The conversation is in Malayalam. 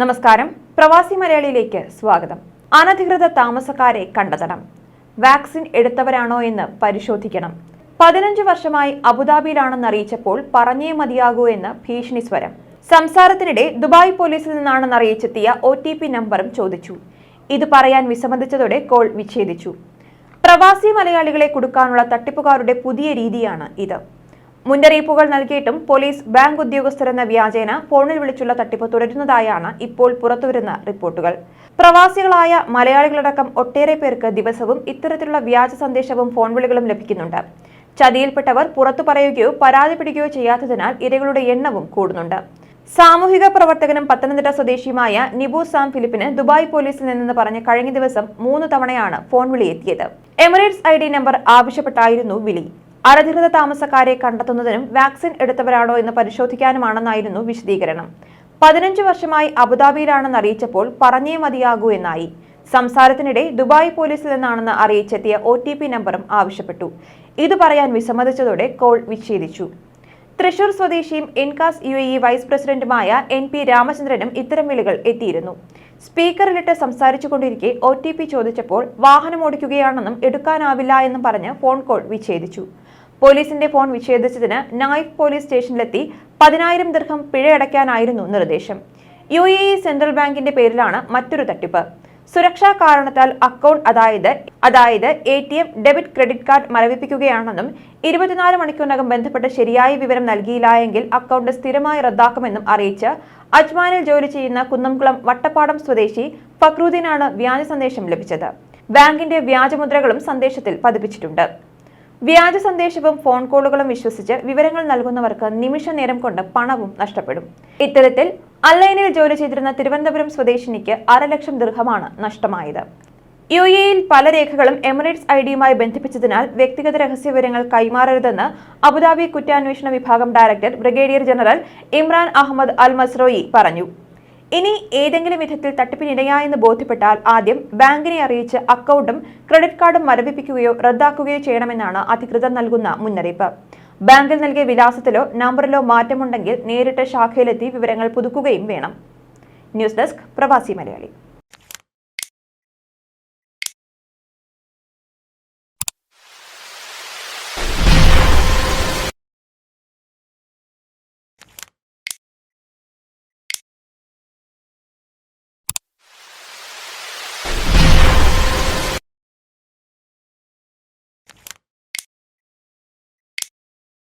നമസ്കാരം. പ്രവാസി മലയാളിയിലേക്ക് സ്വാഗതം. അനധികൃത താമസക്കാരെ കണ്ടെത്തണം. വാക്സിൻ എടുത്തവരാണോ എന്ന് പരിശോധിക്കണം. പതിനഞ്ച് വർഷമായി അബുദാബിയിലാണെന്ന് അറിയിച്ചപ്പോൾ പറഞ്ഞേ മതിയാകൂ എന്ന് ഭീഷണി സ്വരം. സംസാരത്തിനിടെ ദുബായ് പോലീസിൽ നിന്നാണെന്ന് അറിയിച്ചെത്തിയ ഒ ടി പി നമ്പറും ചോദിച്ചു. ഇത് പറയാൻ വിസമ്മതിച്ചതോടെ കോൾ വിച്ഛേദിച്ചു. പ്രവാസി മലയാളികളെ കൊടുക്കാനുള്ള തട്ടിപ്പുകാരുടെ പുതിയ രീതിയാണ് ഇത്. മുന്നറിയിപ്പുകൾ നൽകിയിട്ടും പോലീസ് ബാങ്ക് ഉദ്യോഗസ്ഥരെന്ന വ്യാജേന ഫോണിൽ വിളിച്ചുള്ള തട്ടിപ്പ് തുടരുന്നതായാണ് ഇപ്പോൾ പുറത്തുവരുന്ന റിപ്പോർട്ടുകൾ. പ്രവാസികളായ മലയാളികളടക്കം ഒട്ടേറെ പേർക്ക് ദിവസവും ഇത്തരത്തിലുള്ള വ്യാജ സന്ദേശവും ഫോൺ വിളികളും ലഭിക്കുന്നുണ്ട്. ചതിയിൽപ്പെട്ടവർ പുറത്തു പറയുകയോ പരാതി പിടിക്കുകയോ ചെയ്യാത്തതിനാൽ ഇരകളുടെ എണ്ണവും കൂടുന്നുണ്ട്. സാമൂഹിക പ്രവർത്തകനും പത്തനംതിട്ട സ്വദേശിയുമായ നിബു സാം ഫിലിപ്പിന് ദുബായ് പോലീസിൽ നിന്ന് പറഞ്ഞ് കഴിഞ്ഞ ദിവസം മൂന്ന് തവണയാണ് ഫോൺ വിളി എത്തിയത് എമിറേറ്റ്സ് ഐ നമ്പർ ആവശ്യപ്പെട്ടായിരുന്നു വിളി. അനധികൃത താമസക്കാരെ കണ്ടെത്തുന്നതിനും വാക്സിൻ എടുത്തവരാണോ എന്ന് പരിശോധിക്കാനുമാണെന്നായിരുന്നു വിശദീകരണം. പതിനഞ്ച് വർഷമായി അബുദാബിയിലാണെന്ന് അറിയിച്ചപ്പോൾ പറഞ്ഞേ മതിയാകൂ എന്നായി. സംസാരത്തിനിടെ ദുബായ് പോലീസിൽ നിന്നാണെന്ന് അറിയിച്ചെത്തിയ ഒ ടി പി നമ്പറും ആവശ്യപ്പെട്ടു. ഇത് പറയാൻ വിസമ്മതിച്ചതോടെ കോൾ വിച്ഛേദിച്ചു. തൃശൂർ സ്വദേശിയും എൻകാസ് യു എ വൈസ് പ്രസിഡന്റുമായ എൻ പി രാമചന്ദ്രനും ഇത്തരം വിളികൾ എത്തിയിരുന്നു. സ്പീക്കറിലിട്ട് സംസാരിച്ചുകൊണ്ടിരിക്കെ ഒ ടി പി ചോദിച്ചപ്പോൾ വാഹനം ഓടിക്കുകയാണെന്നും എടുക്കാനാവില്ല എന്നും പറഞ്ഞ് ഫോൺ കോൾ വിച്ഛേദിച്ചു. പോലീസിന്റെ ഫോൺ വിച്ഛേദിച്ചതിന് നായിഫ് പോലീസ് സ്റ്റേഷനിലെത്തി പതിനായിരം ദീർഘം പിഴയടയ്ക്കാനായിരുന്നു നിർദ്ദേശം. യു എ ഇ സെൻട്രൽ ബാങ്കിന്റെ പേരിലാണ് മറ്റൊരു തട്ടിപ്പ്. സുരക്ഷാ കാരണത്താൽ അക്കൗണ്ട് അതായത് അതായത് A T M debit credit card മരവിപ്പിക്കുകയാണെന്നും ഇരുപത്തിനാല് മണിക്കൂറിനകം ബന്ധപ്പെട്ട് ശരിയായ വിവരം നൽകിയില്ല എങ്കിൽ അക്കൗണ്ട് സ്ഥിരമായി റദ്ദാക്കുമെന്നും അറിയിച്ച് അജ്മാനിൽ ജോലി ചെയ്യുന്ന കുന്നംകുളം വട്ടപ്പാടം സ്വദേശി ഫക്രുദ്ദീനാണ് വ്യാജ സന്ദേശം ലഭിച്ചത്. ബാങ്കിന്റെ വ്യാജമുദ്രകളും സന്ദേശത്തിൽ പതിപ്പിച്ചിട്ടുണ്ട്. വ്യാജ സന്ദേശവും ഫോൺ കോളുകളും വിശ്വസിച്ച് വിവരങ്ങൾ നൽകുന്നവർക്ക് നിമിഷ നേരം കൊണ്ട് പണവും നഷ്ടപ്പെടും. ഇത്തരത്തിൽ അല്ലൈനിൽ ജോലി ചെയ്തിരുന്ന തിരുവനന്തപുരം സ്വദേശിനിക്ക് അരലക്ഷം ദീർഘമാണ് നഷ്ടമായത്. യു എയിൽ പല രേഖകളും എമിറേറ്റ്സ് ഐ ഡിയുമായി ബന്ധിപ്പിച്ചതിനാൽ വ്യക്തിഗത രഹസ്യ വിവരങ്ങൾ കൈമാറരുതെന്ന് അബുദാബി കുറ്റാന്വേഷണ വിഭാഗം director brigadier general Imran Ahmed Al Mazrouei പറഞ്ഞു. ഇനി ഏതെങ്കിലും വിധത്തിൽ തട്ടിപ്പിനിടയായെന്ന് ബോധ്യപ്പെട്ടാൽ ആദ്യം ബാങ്കിനെ അറിയിച്ച് അക്കൗണ്ടും ക്രെഡിറ്റ് കാർഡും മരവിപ്പിക്കുകയോ റദ്ദാക്കുകയോ ചെയ്യണമെന്നാണ് അധികൃതർ നൽകുന്ന മുന്നറിയിപ്പ്. ബാങ്കിൽ നൽകിയ വിലാസത്തിലോ നമ്പറിലോ മാറ്റമുണ്ടെങ്കിൽ നേരിട്ട് ശാഖയിലെത്തി വിവരങ്ങൾ പുതുക്കുകയും വേണം. ന്യൂസ് ഡെസ്ക് പ്രവാസി മലയാളി.